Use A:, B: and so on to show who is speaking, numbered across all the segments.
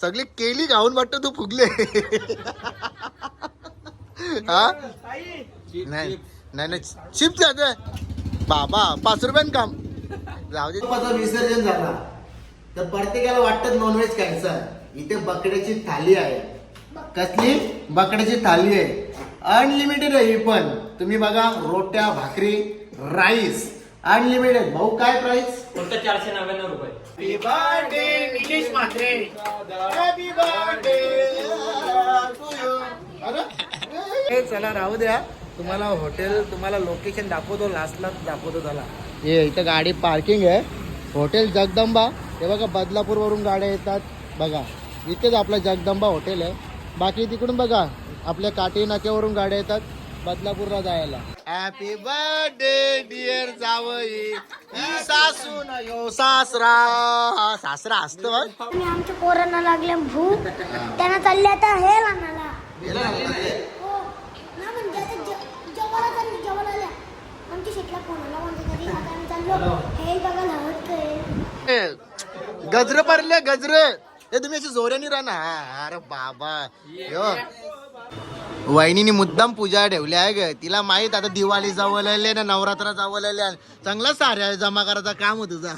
A: सगळी केली गाऊन वाटतं तू फुगले. हा? नाही नाही नाही. चिप्स जाते बाबा पाच रुपयान काम. जाऊ दे.
B: विसर्जन झाला. तर प्रत्येकाला वाटतं नॉनव्हेज खायचं इथे बकड्याची थाली आहे. कसली? बकड्याची थाली आहे. अनलिमिटेड आहे ही पण. तुम्ही बघा रोट्या भाकरी राईस अनलिमिटेड भाऊ काय प्राइस
C: फक्त चारशे नव्याण्णव रुपये.
B: Happy birthday Nilesh Mhatre happy birthday चला राहू द्या. तुम्हाला हॉटेल तुम्हाला लोकेशन दाखवतो लास्टला दाखवतो त्याला.
A: हे इथं गाडी पार्किंग आहे. हॉटेल जगदंबा. हे बघा बदलापूर वरून गाड्या येतात. बघा इथेच आपलं जगदंबा हॉटेल आहे. बाकी तिकडून बघा आपल्या काठी नाक्यावरून गाड्या येतात बदलापूरला जायला. हॅपी बर्थडे डिअर जावई ही सासू ना यो सासरा. हा सासरा असतो.
D: आणि आमच्या पोरांना लागले भूक. त्यांना चालले आता हे आणायला. हो. ना म्हणजे आता जे- जेवायला चालले जेवायला आल्या. आमच्या शेटला फोन आला म्हणजे तरी आता आम्ही चाललो. हे बघायला हवत काय?
A: ए, गजर पडले गजर. हे तुम्ही अशी जोऱ्याने राहना हा, अरे बाबा. यो. वहिनीने मुद्दाम पूजा ठेवली आहे ग. तिला माहीत आता दिवाळी जवळ आले ना नवरात्र जवळ आले चांगला साऱ्या जमा करायचा काम हो तुझा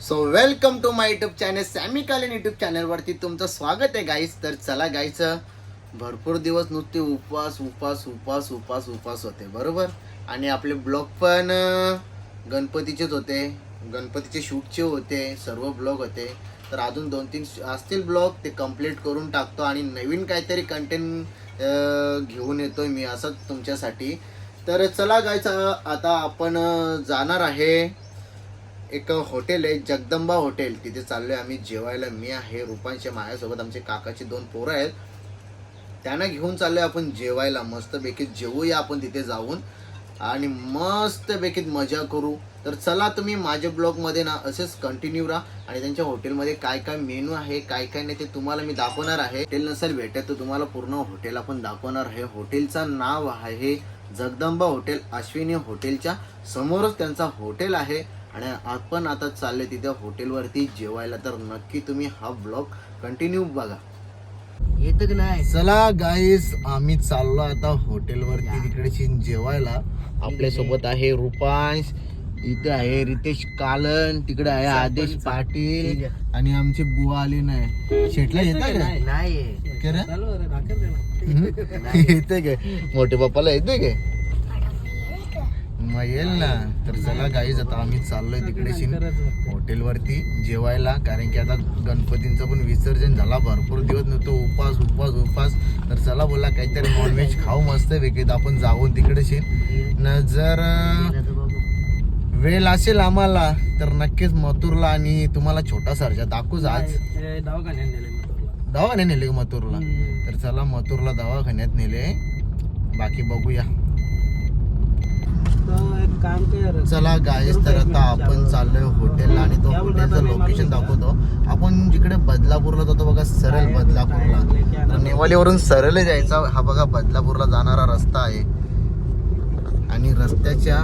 A: so welcome to my YouTube channel Sammy Kaleen YouTube चॅनलवरती तुमचं स्वागत आहे गाईस तर चला गाईचं भरपूर दिवस नुसते उपवास उपवास उपवास उपवास उपवास होते बरोबर? आणि आपले ब्लॉग पण गणपतीचेच होते. गणपतीचे शूटचे होते सर्व ब्लॉग होते. तर अजून दोन तीन असतील ब्लॉग ते कंप्लीट करून टाकतो आणि नवीन काहीतरी कंटेंट घेऊन येतो मी असंच तुमच्यासाठी. तर चला गायचं आता आपण जाणार आहे एक हॉटेल आहे जगदंबा हॉटेल तिथे चाललो आहे आम्ही जेवायला मी आहे रुपांच्या माझ्यासोबत आमचे काकाचे दोन पोरं आहेत. त्यांना घेऊन चाललो आहे आपण जेवायला मस्तपैकी जेवूया आपण तिथे जाऊन. आणि मस्त बेकीत मजा करू. तर चला तुम्ही माझ्या ब्लॉगमध्ये ना असेच कंटिन्यू राहा. आणि त्यांच्या हॉटेलमध्ये काय काय मेनू आहे काय काय नाही ते तुम्हाला मी दाखवणार आहे. हॉटेल नसेल भेटत तर तुम्हाला पूर्ण हॉटेल आपण दाखवणार आहे. हॉटेलचं नाव आहे जगदंबा हॉटेल अश्विनी हॉटेलच्या समोरच त्यांचा हॉटेल आहे. आणि आपण आता चालले तिथे हॉटेलवरती जेवायला. तर नक्की तुम्ही हा ब्लॉग कंटिन्यू बघा.
B: येतं की नाही?
A: चला गाईस आम्ही चाललो आता हॉटेलवरती तिकडे जेवायला. आपल्यासोबत आहे रुपांश. इथे आहे रितेश कालन. तिकडे आहे आदेश पाटील. आणि आमचे बुवा आले नाही. शेटला येतात का?
B: नाही?
A: येते काय मोठे बाप्पाला येते काय मग येईल ना तर चला गाईज आता आम्ही चाललोय तिकडे शिन हॉटेलवरती जेवायला कारण की आता गणपतींचं पण विसर्जन झाला भरपूर दिवस नव्हतो उपास उपास उपास. तर चला बोला काहीतरी नॉनव्हेज खाऊ मस्त वेगळी आपण जाऊन तिकडे शिन न जर वेळ असेल आम्हाला तर नक्कीच मथुरला आणि तुम्हाला छोटा सरजा दाखवूच आज. दवाखान्यात नेले मथुरला. तर चला मथुरला दवाखान्यात नेले. बाकी बघूया. चला गाईस तर आता आपण चाललोय हॉटेलला आणि तो हॉटेलचं लोकेशन दाखवतो. आपण जिकडे बदलापूरला जातो बघा सरळ बदलापूरला. नेवालीवरून सरळ जायचा. हा बघा बदलापूरला जाणारा रस्ता आहे. आणि रस्त्याच्या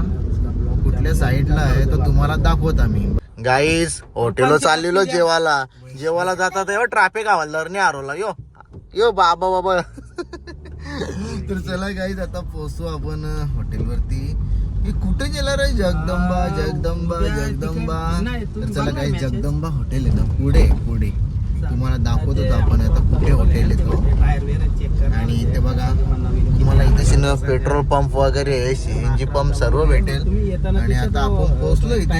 A: कुठल्या साईडला आहे तो तुम्हाला दाखवत आम्ही. गाईस हॉटेलला चाललेलो जेवायला. जेवायला जातात तेव्हा ट्रॅफिक आवडलं नाही आरोला यो यो बाबा बाबा. तर चला गाईज आता पोहोचतो आपण हॉटेलवरती हे कुठे गेला रे जगदंबा जगदंबा जगदंबा? तर चला काही जगदंबा हॉटेल आहे? ना पुढे पुढे. तुम्हाला दाखवतोच आपण आता कुठे हॉटेल येतो. आणि इथे बघा तुम्हाला इथे पेट्रोल पंप वगैरे सीएनजी पंप सर्व भेटेल. आणि आता आपण पोहोचलो इथे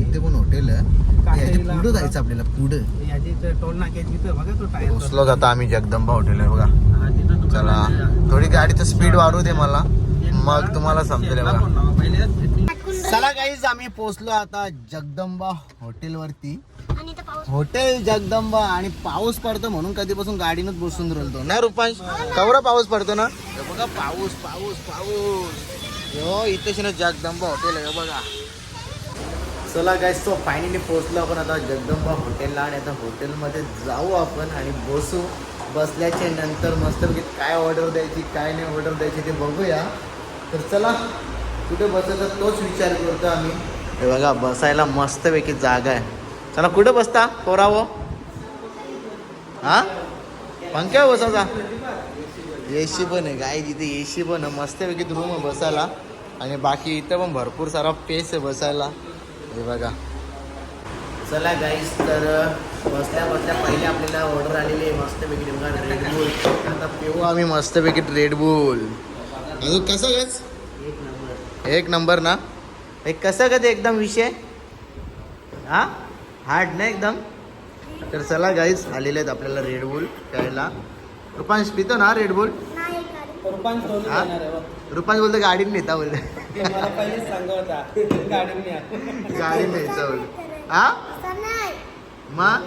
A: इथे पण हॉटेल आहे. पुढे जायचं आपल्याला पुढे. पोहोचलो आता आम्ही जगदंबा हॉटेल आहे बघा. चला. थोडी गाडीचं स्पीड वाढू दे मला. मग तुम्हाला समजेल हे बघा. चला काहीच आम्ही पोहोचलो आता जगदंबा हॉटेल वरती
D: आणि इथं पाऊस.
A: हॉटेल जगदंबा आणि पाऊस पडतो म्हणून कधीपासून गाडीनच बसून राहिलो ना रुपांश? कवरा पाऊस पडतो ना? हे बघा पाऊस पाऊस पाऊस. यो इथे ना जगदंबा हॉटेल आहे हे बघा. चला गाईस तो फायनली पोहोचलो आपण आता जगदंबा हॉटेलला आणि आता हॉटेलमध्ये जाऊ आपण आणि बसू. बसल्याच्या नंतर मस्त काय ऑर्डर द्यायची काय नाही ऑर्डर द्यायची ते बघूया. तर चला कुठे बसायचा तोच विचार करतो आम्ही. हे बघा बसायला मस्तपैकी जागा आहे. चला कुठे बसता पोरावो? हा? पंख्या बसायचा एसी पण आहे काय तिथे एसी पण आहे. मस्तपैकी रूम आहे बसायला. आणि बाकी इथं पण भरपूर सारा पेस आहे बसायला. हे बघा. चला गाईस तर बसल्या बसल्या पहिले आपल्याला ऑर्डर आलेली आहे. मस्तपैकी रेडबुल आता पिऊ आम्ही मस्तपैकी रेडबुल अजून कसं गच
B: एक नंबर.
A: एक नंबर ना? एक कसं का ते एकदम विषय? हा? हार्ड ना एकदम? तर चला गाईज आलेले आहेत आपल्याला रेडबुल प्यायला रुपांश पितो ना रेडबुल हा?
C: येणार आहे बघ.
A: रुपांश बोलतो गाडीत नेता बोलते
C: ते मला पहिलेच सांगा होता. गाडी न्या.
A: गाडी न्यायचा बोलतो हा? मग?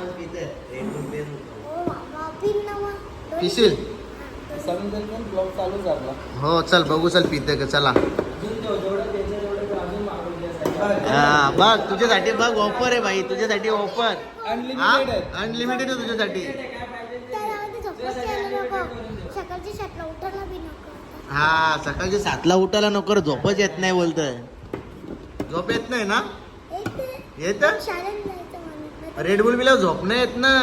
D: दोन-
A: पिशील
D: हा,
C: ब्लॉग चालू झाला
A: हो चल बघू चल पिते का? चला. हा बघ तुझ्यासाठी बघ ऑफर आहे भाई तुझ्यासाठी ऑफर हा. अनलिमिटेड आहे तुझ्यासाठी.
D: त्याच्यामध्ये झोपच यायला नको. सकाळच्या शाटला उठायला बी नको.
A: हा सकाळच्या सातला उठायला नको रे, झोपच येत नाही बोलतोय. झोप येत नाही ना? येत. रेडबुल बिला झोप नाही येत ना?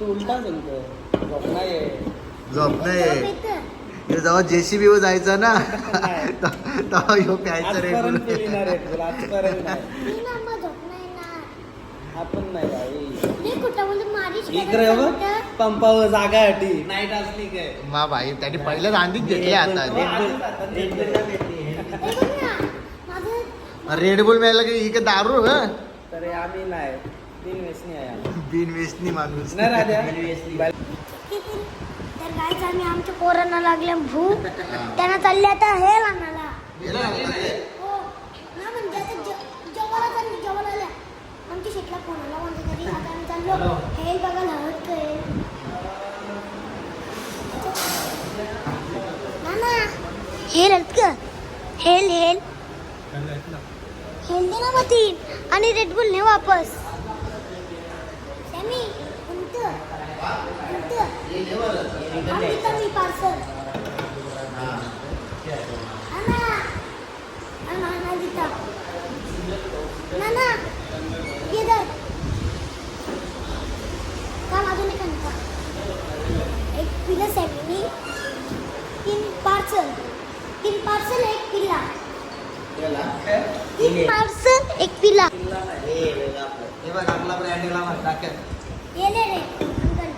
C: तू उलटा सांगतोय झोप नाही.
A: झोप नाही हे जेव्हा जेसीबी वर जायचं ना. तेव्हा ह्यो प्यायचं
C: रे नाही. आपण
D: कुठं?
C: पंपावर जागा हटी नाईट असली काय?
A: मा भाई त्याने पहिल्याच आधीच घेतले आता.
D: हे
A: रेडबुल मिळालं की इकडे दारू ह?
C: तरी आम्ही नाही. तीन व्यसनी आहे.
A: बिन वेसनी माणूस.
C: नाही राजा
D: किती तर गायच आम्ही आमच्या पोरांना लागल्या भूक त्यांना चालले आता हे आणायला हो ना म्हणजे आता जे- जेवायला चालली जेवायला आल्या आमच्या शेतला कोणाला म्हणजे तरी आता आम्ही चाललो हे बघायला हवत काय ना ना हेल आहेत का हेल हेल हेल दे ना मग तीन आणि रेडबुल ने वापस सॅमी कोणतं कोणतं आम्ही तर मी पार्सल नाना नाना नाना गीता नाना ये धर काम अजून एक आणता एक पिला सॅमी तीन पार्सल तीन पार्सल एक पिला तीन पार्सल एक पिला
C: हे बघ आपला ब्रँडला म्हणतात
D: ये ले रे अंकल.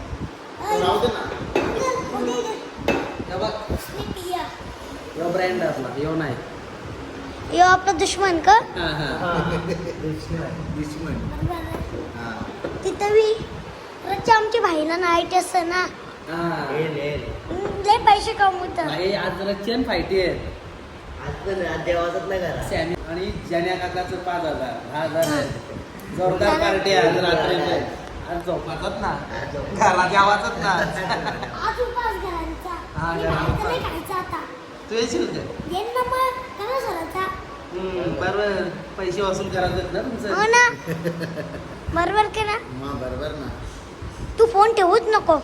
D: अंकल कोणी दे
C: हे बघ.
D: उसने पिया
C: यो ब्रँड असला यो नाही.
D: यो आपला दुश्मन का?
C: हा हा.
A: दुश्मन हा.
D: तिथं मी रच्चा आमची भाईला नाईट असतं ना.
C: हा.
D: हम्म, लय पैसे कमवत
C: भाई आज रचियन फायटी आहेत.
A: देवाचाच नाही करा.
C: सॅमी आणि जन्या काकाचं पाच हजार दहा हजार. जोरदार पार्टी आहे आज रात्री आज झोपाचाच ना. घरात यावाचाच ना.
D: आज उपास घरांचा
C: हा,
D: मी
C: घरांचा.
D: बाहेरचं नाही खायचं आता.
C: तू येशील का
D: येईन ना मग. करा सराचा.
C: हम्म, बरोबर. पैसे वसूल करायचे ना
D: हो
C: तुमचं
D: ना. बरोबर के ना?
A: मग बरोबर ना.
D: तू फोन ठेवूच नको.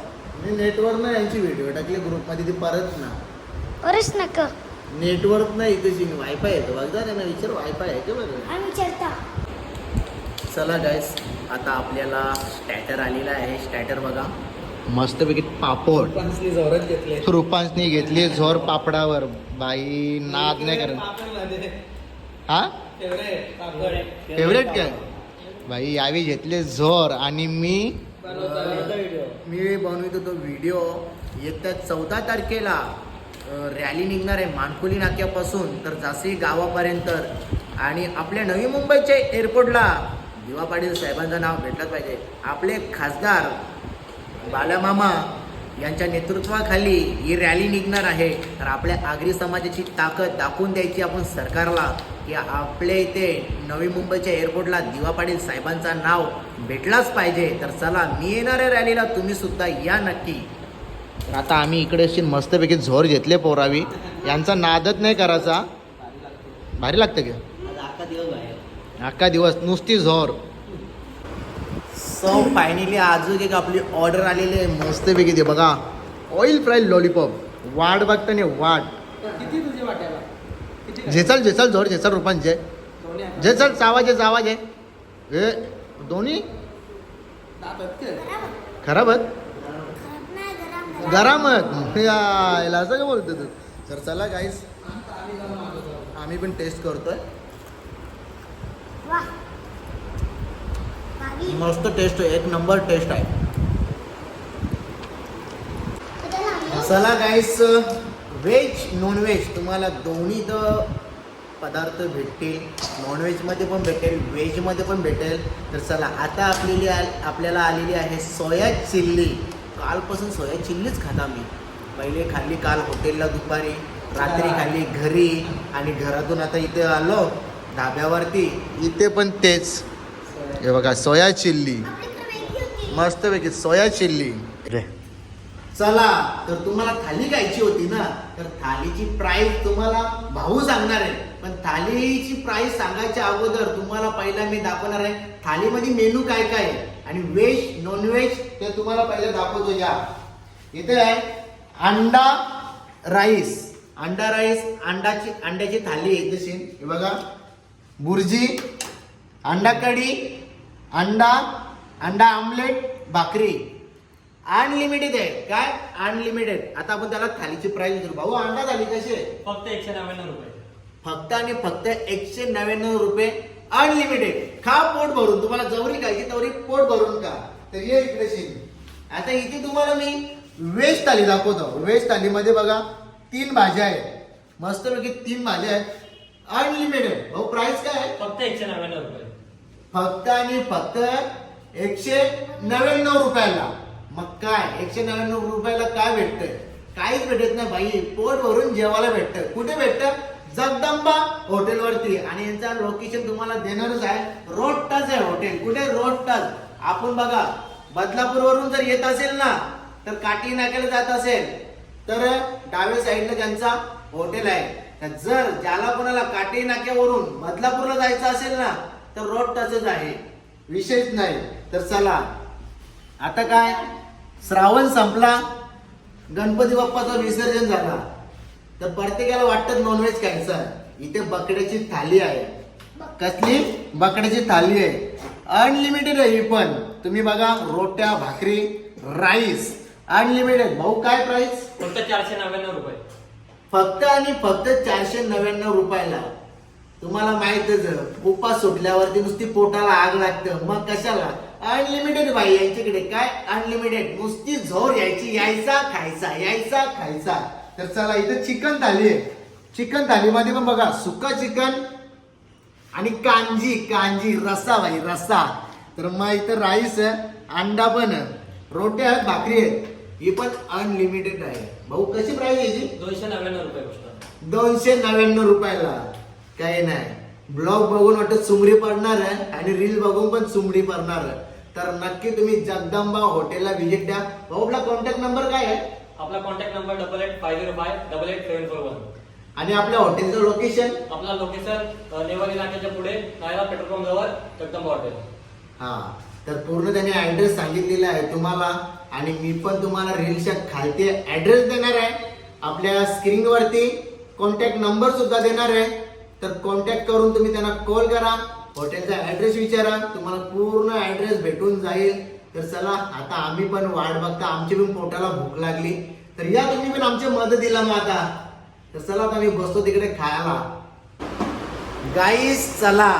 A: मी नेटवर्क ना यांची व्हिडिओ टाकली ग्रुपमध्ये ती परत ना.
D: वरच नको.
A: नेटवर्क नाही इथे वायफाय आहे बघ ना विचार वायफाय आहे का बरं?
D: विचारता.
A: चला गायस आता आपल्याला स्टॅटर आलेला आहे. स्टॅटर बघा. मस्तपैकी पापड.
C: घेतले.
A: रुपांसनी घेतली झोर पापडावर. बाई नाद नाही करत. हा?
C: फेवरेट
A: काय? बाई यावी घेतले झोर आणि मी मी बनवितो तो व्हिडिओ येत्या चौदा तारखेला रॅली निघणार आहे मानकुली नाक्यापासून तर जासी गावापर्यंत. आणि आपल्या नवी मुंबईच्या एअरपोर्टला दिवा पाटील साहेबांचं नाव भेटलंच पाहिजे. आपले खासदार बालामामा यांच्या नेतृत्वाखाली ही रॅली निघणार आहे. तर आपल्या आगरी समाजाची ताकद दाखवून द्यायची आपण सरकारला. की आपल्या इथे नवी मुंबईच्या एअरपोर्टला दिवा पाटील साहेबांचं नाव भेटलाच पाहिजे. तर चला मी येणाऱ्या रॅलीला तुम्ही सुद्धा या नक्की. तर आता आम्ही इकडे अशी मस्तपैकी झोर घेतले पोरावी. यांचा नादच नाही करायचा. भारी लागतं का?
C: अख्खा दिवस बाहेर
A: अख्खा दिवस नुसती झोर. सो फायनली अजून एक आपली ऑर्डर आलेली आहे. मस्तपैकी ते बघा. ऑइल फ्राय लॉलीपॉप वाट बघता नाही वाट.
C: किती
A: झेचल झेचल जोर झेचल रुपांचे. झेचल चावाज आहे चावाज आहे हे दोन्ही? खराब आहेत?
D: गरम
A: आहेत. यायला असं का बोलतो तू? तर चला गाईस आम्ही पण टेस्ट करतोय. मस्त टेस्ट आहे. एक नंबर टेस्ट आहे. चला गाईस व्हेज नॉनव्हेज तुम्हाला दोन्ही तर पदार्थ भेटतील. नॉनव्हेजमध्ये पण भेटेल व्हेजमध्ये पण भेटेल. तर चला आता आपलेली आ- आपल्याला आलेली आहे सोया चिल्ली. कालपासून सोया चिल्लीच खाता मी पहिले खाल्ली काल हॉटेलला दुपारी रात्री खाल्ली घरी आणि घरातून आता इथे आलो धाब्यावरती इथे पण तेच. हे बघा सोया चिल्ली. मस्तपैकी सोया चिल्ली. चला तर तुम्हाला थाली घ्यायची होती ना तर थालीची प्राइस तुम्हाला भाऊ सांगणार आहे. पण थालीची प्राइस सांगायच्या अगोदर तुम्हाला पहिला मी दाखवणार आहे थालीमध्ये मेनू काय काय आहे? आणि व्हेज नॉन व्हेज ते तुम्हाला पहिलं दाखवतो या. इथे आहे अंडा राईस अंडा राईस अंडाची अंड्याची थाली आहे तशी हे बघा. बुर्जी अंडा कढी अंडा अंडा आमलेट भाकरी. अनलिमिटेड आहे. काय? अनलिमिटेड आता आपण त्याला थालीची प्राइस विचारू. भाऊ अंडा थाली कशी आहे?
E: फक्त एकशे नव्याण्णव रुपये.
A: फक्त आणि फक्त एकशे नव्याण्णव रुपये अनलिमिटेड खा पोट भरून. तुम्हाला जवरी खायची तवरी पोट भरून का तर ये इकडे शिन आता इथे तुम्हाला मी व्हेज थाली दाखवतो. व्हेज थालीमध्ये बघा तीन भाज्या आहेत. मस्तपैकी तीन भाज्या आहेत. अनलिमिटेड भाऊ प्राइस काय आहे?
E: फक्त एकशे नव्याण्णव रुपये.
A: फक्त आणि फक्त एकशे नव्याण्णव रुपयाला. मग काय? एकशे नव्याण्णव रुपयाला काय भेटतंय? काहीच भेटत नाही भाई पोट भरून जेवायला भेटतं. कुठे भेटतं? जगदंबा हॉटेलवरती. आणि यांचं लोकेशन तुम्हाला देणारच आहे. रोड टच आहे हॉटेल. कुठे? रोड टच आपण बघा बदलापूर वरून जर येत असेल ना तर काठी नाक्याला जात असेल तर डाव्या साईडला त्यांचा हॉटेल आहे. तर जर ज्याला कोणाला काठी नाक्यावरून बदलापूरला जायचं असेल ना तर रोड टचच आहे. विशेष नाही. तर चला. आता काय? श्रावण संपला गणपती बाप्पाचं विसर्जन झाला. तर प्रत्येकाला वाटतं नॉनव्हेज खायचं इथे बकड्याची थाली आहे. कसली? बकड्याची थाली आहे. अनलिमिटेड आहे ही पण. तुम्ही बघा रोट्या भाकरी राईस अनलिमिटेड भाऊ काय प्राइस
E: फक्त चारशे नव्याण्णव रुपये.
A: फक्त आणि फक्त चारशे नव्याण्णव रुपयाला. तुम्हाला माहितच उपास सुटल्यावरती नुसती पोटाला आग लागतं मग कशाला? अनलिमिटेड बाई यांच्याकडे काय? अनलिमिटेड नुसती झोर यायची यायचा खायचा यायचा खायचा. तर चला इथं चिकन थाली आहे. चिकन थालीमध्ये पण बघा सुका चिकन आणि कांजी कांजी रस्सा भाई रस्सा तर मग इथं राईस आहे अंडा पण रोट्या आहेत भाकरी आहेत. ही पण अनलिमिटेड आहे. भाऊ कशी प्राइस याची?
E: दोनशे नव्याण्णव रुपये
A: दोनशे नव्याण्णव रुपयाला. काही नाही. ब्लॉग बघून वाटत सुमरी पडणार आहे आणि रील बघून पण सुमरी पडणार आहे. तर नक्की तुम्ही जगदंबा हॉटेलला व्हिजिट द्या. भाऊ आपला कॉन्टॅक्ट नंबर काय आहे?
E: आपला contact number double eight five zero five double eight seven four one
A: आणि आपल्या हॉटेलचं लोकेशन
E: आपला लोकेशन नेवारी नाक्याच्या पुढे नायरा पेट्रोल पंप जवळ जगदंबा हॉटेल
A: हा. तर पूर्ण त्याने ऍड्रेस सांगितलेला आहे तुम्हाला आणि मी पण तुम्हाला रीलच्या खालती ऍड्रेस देणार आहे. आपल्या स्क्रीनवरती कॉन्टॅक्ट नंबर सुद्धा देणार आहे. तर कॉन्टॅक्ट करून तुम्ही त्यांना कॉल करा. हॉटेलचा ऍड्रेस विचारा. तुम्हाला पूर्ण ऍड्रेस भेटून जाईल. तर चला आता आम्ही पण वाट बघता. आमची पण पोटाला भूक लागली. तर या तुम्ही पण आमच्या मदतीला मग आता तर चला आता आम्ही बसतो तिकडे खायला. गाईस चला.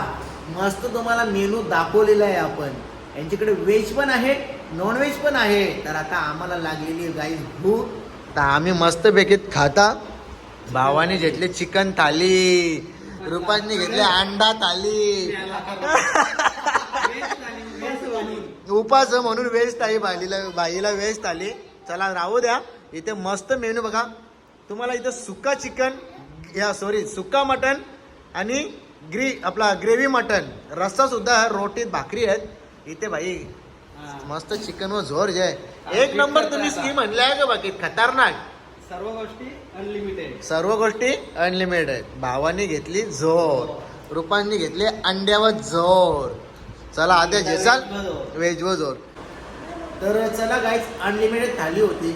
A: मस्त तुम्हाला मेनू दाखवलेला आहे आपण. यांच्याकडे व्हेज पण आहे नॉन व्हेज पण आहे. तर आता आम्हाला लागलेली गाईस भूक. तर आम्ही मस्तपैकी खाता. भावाने घेतले चिकन थाली. रुपाने घेतले अंडा थाली उपास म्हणून व्हेज थाली भालीला बाईला व्हेज थाली चला राहू द्या. इथे मस्त मेनू बघा. तुम्हाला इथं सुका चिकन या सॉरी सुका मटन आणि ग्री आपला ग्रेव्ही मटन. रस्सा सुद्धा रोटीत भाकरी आहेत. इथे भाई मस्त चिकन व झोर जे. एक नंबर तुम्ही स्कीम म्हणल्या आहे का बाकी खतरनाक.
C: सर्व गोष्टी अनलिमिटेड
A: सर्व गोष्टी अनलिमिटेड आहेत. भावाने घेतली झोर रुपांनी घेतली अंड्यावर झोर चला आहे चल व्हेज व जोर.
B: तर चला गाईज अनलिमिटेड थाली होती.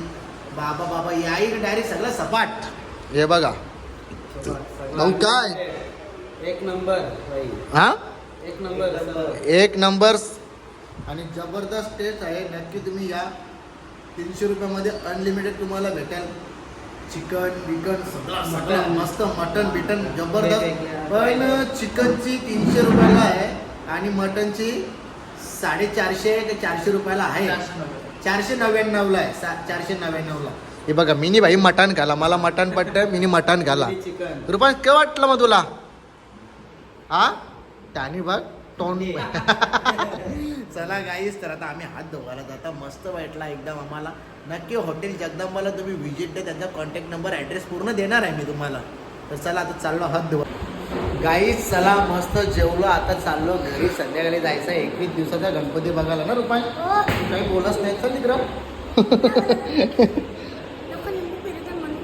B: बाबा बाबा याही डायरेक्ट सगळं सपाट.
A: हे बघा. भाऊ काय?
C: एक नंबर.
A: हा?
C: एक नंबर
A: एक नंबर
B: आणि जबरदस्त टेस्ट आहे. नक्की तुम्ही या. तीनशे रुपयामध्ये अनलिमिटेड तुम्हाला भेटेल. चिकन बिकन सगळं मटन मस्त मटन बिटन जबरदस्त. पण चिकनची तीनशे रुपयाला आहे आणि मटनची साडेचारशे ते चारशे रुपयाला आहे. चारशे नव्याण्णवला आहे. सा चारशे नव्याण्णवला.
A: हे बघा मिनी भाई मटण घाला. मला मटण पटतं मिनी मटण घाला.
C: चिकन.
A: रुपा काय वाटलं मग तुला? हा त्याने बघ. तोंड
B: चला गाईस तर आता आम्ही हात धुवायला जाता. मस्त वाटला एकदम आम्हाला. नक्की हॉटेल जगदंबाला तुम्ही व्हिजिट द्या त्यांचा कॉन्टॅक्ट नंबर ॲड्रेस पूर्ण देणार आहे मी तुम्हाला. तर चला आता चाललो हात धुवा. गाईस चला मस्त जेवलो. आता चाललो घरी. संध्याकाळी जायचं एकवीस दिवसाचा गणपती बघायला ना रुपाय?
D: हो
B: काही बोलत नाही चल तिकडं?
D: लोक निंबू फिरतात म्हणून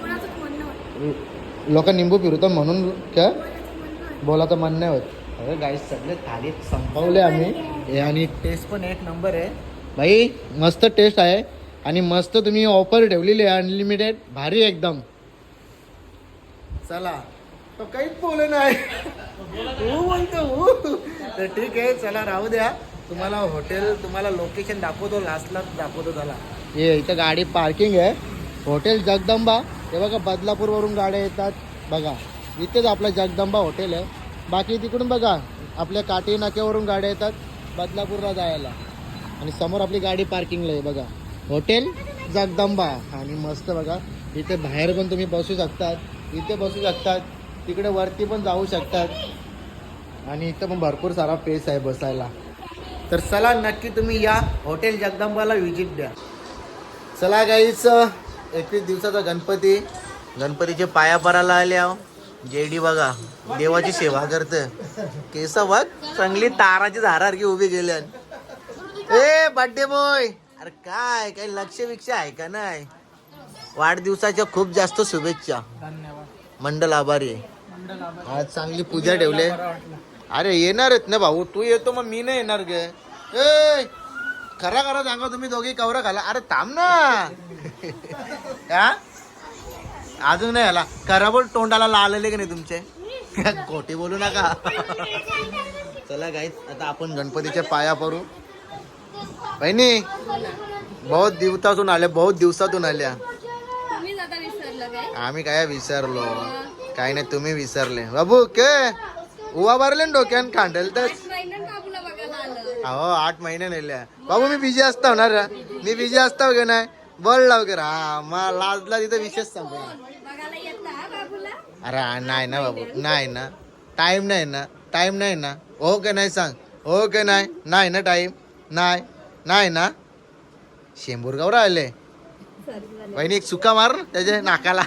D: कोणाचं म्हणणं होतं.
A: लोक निंबू फिरवतात म्हणून काय. बोलायचं मन नाही होत.
B: अरे गाईस सगळे थालीत
A: संपवले आम्ही. आणि
B: टेस्ट पण एक नंबर आहे.
A: भाई मस्त टेस्ट आहे. आणि मस्त तुम्ही ऑफर ठेवलेली आहे अनलिमिटेड भारी एकदम.
B: चला. तो काहीच बोले नाही. हो. तर ठीक आहे चला राहू द्या. तुम्हाला हॉटेल तुम्हाला लोकेशन दाखवतो लास्टला दाखवतो चला
A: हे इथं गाडी पार्किंग आहे. हॉटेल जगदंबा. हे बघा बदलापूरवरून गाड्या येतात. बघा इथेच आपलं जगदंबा हॉटेल आहे. बाकी तिकडून बघा आपल्या काठी नाक्यावरून गाड्या येतात बदलापूरला जायला. आणि समोर आपली गाडी पार्किंगला आहे बघा. हॉटेल जगदंबा. आणि मस्त बघा इथे बाहेर पण तुम्ही बसू शकतात इथे बसू शकतात तिकडे वरती पण जाऊ शकतात. आणि इथं पण भरपूर सारा पेस आहे बसायला.
B: तर चला नक्की तुम्ही या हॉटेल जगदंबाला व्हिजिट द्या.
A: चला गाईच एकवीस दिवसाचा गणपती. गणपतीचे पाया परायला आले आहो. जेडी बघा देवाची सेवा करते केस बघ चांगली ताराची धारासारखी उभी गेल्या ए बड्डे बॉय अरे काय काही लक्ष विक्ष आहे का नाही? वाढदिवसाच्या खूप जास्त शुभेच्छा. मंडल आभारी. आज चांगली पूजा ठेवले. अरे येणार आहेत ना भाऊ? तू येतो मग मी नाही येणार गे. ए खरा खरा सांगा तुम्ही दोघे कवरा घाला अरे थांब ना. अजून नाही आला. खरा बोल तोंडाला लालले की नाही तुमचे? खोटे बोलू नका. चला गाईत आता आपण गणपतीच्या पाया पडू. बहिणी बहुत दिवसातून आले बहुत दिवसातून आल्या. आम्ही काय विसरलो? काय नाही तुम्ही विसरले. बाबू के? उवा भरले ना डोक्यान खांडेल तर. हो आठ महिने नेल्या. बाबू मी बिझी असतो ना रे मी बिझी असतो की नाही? बोल लवकर. हा मग लाजला तिथं विशेष
F: हा बाबूला?
A: अरे हा, नाही ना बाबू नाही ना. टाइम नाही ना टाइम नाही ना. हो के नाही सांग? हो के नाही? नाही ना टाइम नाही नाही ना? शेंबूरगाव राहिले. बहिणी एक सुका मार त्याच्या नाकाला.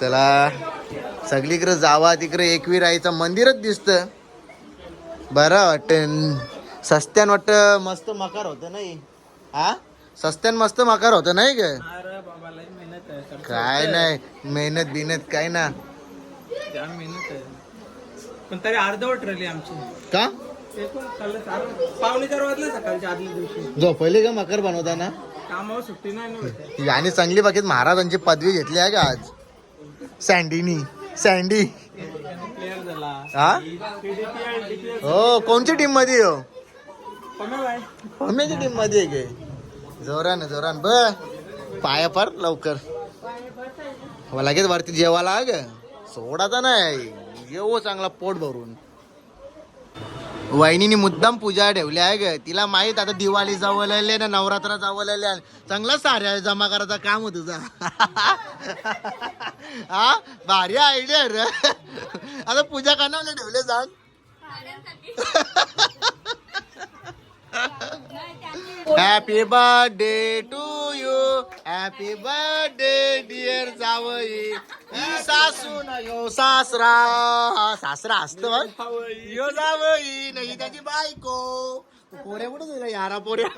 A: चला सगळीकडे जावा तिकडे एकवीर आईचं मंदिरच दिसतं. बरं वाटत. सस्त्यान वाटत मस्त मकार होतं नाही. हा? सस्त्यान मस्त मकार होतं नाही ग?
C: अरे बाबा लई मेहनत आहे. खर्च
A: काय नाही मेहनत बिनत काय ना.
C: जाम मेहनत आहे? पण तरी अर्धवट राहिली आमची.
A: का?
C: ते पण चाललं सारं पावणे चार वाजले सकाळच्या आदल्या दिवशी.
A: झोपले का मकर बनवताना
C: कामावर सुट्टी नाही ना भेटत.
A: याने चांगली बाकीत महाराजांची पदवी घेतली आहे का आज? सँडीनी सँडी
C: झाला.
A: हा? हो कोणची टीममध्ये हो?
C: कमी
A: टीममध्ये गे? जोरान जोरान. ब पाया पर लवकर. हो, लगेच वरती जेवायला ग सोडाचा नाही. येऊ चांगला पोट भरून. वहिनीने मुद्दाम पूजा ठेवली आहे ग. तिला माहीत आता दिवाळी जवळ आले ना नवरात्र जवळ आले चांगला साऱ्या जमा करायचा काम हो तुझा. हा? भारी आयडिया रे. आता पूजा करणार ठेवले जाण happy birthday to you happy birthday dear जावई सासू ना यो सासरा सासरा असतो. यो जावई नाही त्याची बायको पोऱ्या कुठं तुला यारा पोऱ्या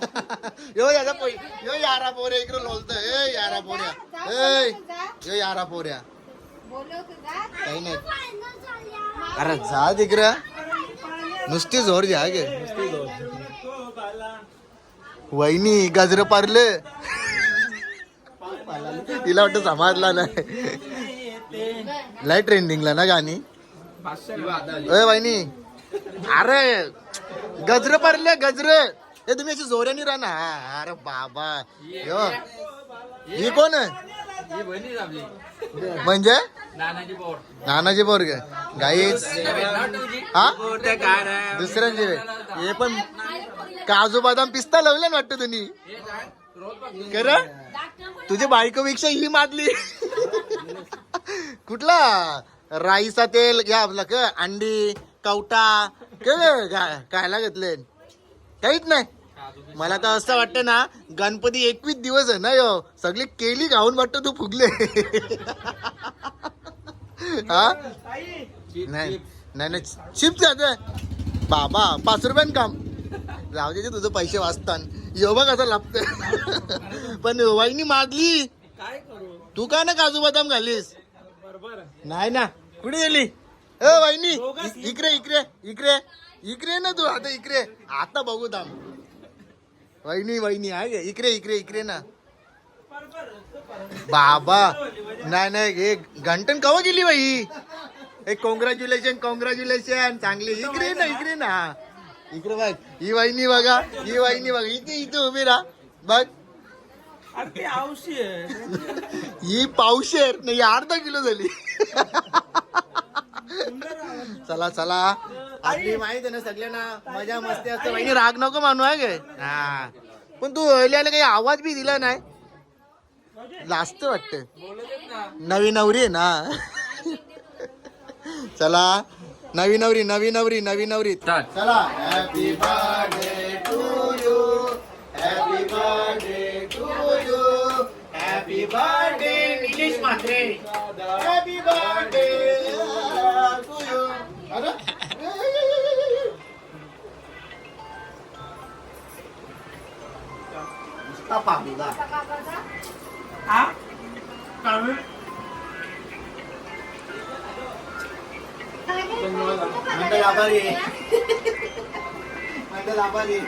A: यो याचा पो यो यारा पोऱ्या इकडे लोलत ए यारा पोऱ्या ए यो यारा पोऱ्या काही नाही अरे जा तिकडं नुसती जोर द्या गे. वहिनी गजर पारले. तिला वाटतं समजला नाही लय ट्रेंडिंगला ना गाणी. अय वहिनी. अरे गजर पारले गजर. हे तुम्ही अशी जोऱ्याने राहा ना. अरे बाबा. यो. ही कोण म्हणजे? नानाजी बोरगे गाईच. हा? दुसऱ्यांचे. हे पण काजू बदाम पिस्ता लावले ना वाटतं तुम्ही खरं? तुझ्या बायकोपेक्षा ही मारली. कुठला? राईचा तेल घ्या आपलं क? अंडी कवटा काय कायला घेतले. काहीच नाही. मला तर असं वाटतं ना गणपती एकवीस दिवस आहे ना यो. सगळी केली खाऊन वाटतं तू फुगले. हा? नाही नाही नाही. चिप्स जाते बाबा पाच रुपयान काम. जाऊ दे ते तुझं पैसे वाचतान. यो बघ असं लागतं पण वाईनी मागली तू का ना काजू बदाम घालीस? नाही ना. कुठे गेली? ए वाईनी इकडे इकडे इकडे. इकडे ना तू आता इकडे. आता बघू दाम. वहिनी वहिनी आहे. इकडे इकडे इकडे ना. बाबा. नाही नाही हे घंटन कवा गेली बाई? हे कॉंग्रॅच्युलेशन कॉंग्रॅच्युलेशन चांगली इकडे ना इकडे ना. इकडे बघ. ही वहिनी बघा ही वहिनी बघा. इथे इथे उभी राहा. बघ. ही पावशेर नाही अर्धा किलो झाली. चला चला. आपली माहीत आहे ना सगळ्यांना. मजा मस्ती असते. राग नको मानू आहे गे. हा. पण तू हळल्याला काही आवाज बी दिला नाही? लाजत वाटत नवी नवरी आहे ना. चला. नवी नवरी नवी नवरी नवी नवरी. चला. Happy birthday to you happy birthday to you happy birthday Nilesh Mhatre happy birthday to you पाहिला मंडळ आभारी आहे. आभारी आहे.